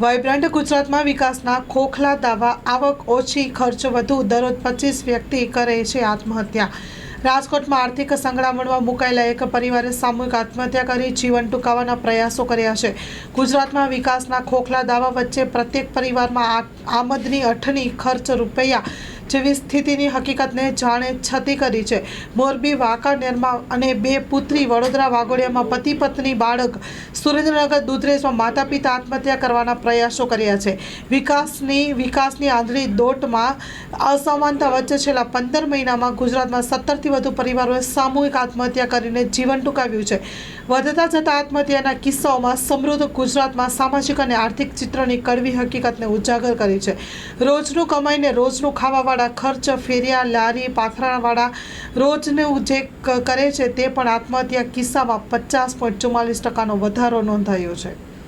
Vibrant ગુજરાતમાં વિકાસના ખોખલા દાવા, આવક ઓછી, ખર્ચ વધુ, દરરોજ પચીસ વ્યક્તિ કરે છે આત્મહત્યા. રાજકોટમાં આર્થિક સંકળામણમાં મુકાયેલા એક પરિવારે સામૂહિક આત્મહત્યા કરી જીવન ટૂંકાવવાના પ્રયાસો કર્યા છે. ગુજરાતમાં વિકાસના ખોખલા દાવા વચ્ચે પ્રત્યેક પરિવારમાં આમદની અઠની ખર્ચ રૂપિયા જેવી સ્થિતિની હકીકતને જાણે છતી કરી છે. મોરબી વાંકાનેરમાં અને બે પુત્રી વડોદરા વાઘોડિયામાં પતિ પત્ની બાળક સુરેન્દ્રનગર દુધરેજમાં માતા પિતા આત્મહત્યા કરવાના પ્રયાસો કર્યા છે. વિકાસની વિકાસની આંધળી દોટમાં અસમાનતા વચ્ચે છેલ્લા પંદર મહિનામાં ગુજરાતમાં સત્તરથી વધુ પરિવારોએ સામૂહિક આત્મહત્યા કરીને જીવન ટૂંકાવ્યું છે. વધતા જતા આત્મહત્યાના કિસ્સાઓમાં સમૃદ્ધ ગુજરાતમાં સામાજિક અને આર્થિક ચિત્રની કડવી હકીકતને ઉજાગર કરી છે. રોજનું કમાઈને રોજનું ખાવાવાળા ખર્ચ ફેરિયા, લારી પાથરાવાળા રોજનું જે કરે છે તે પણ આત્મહત્યા કિસ્સામાં પચાસ પોઈન્ટ ચુમ્માલીસ ટકાનો વધારો નોંધાયો છે.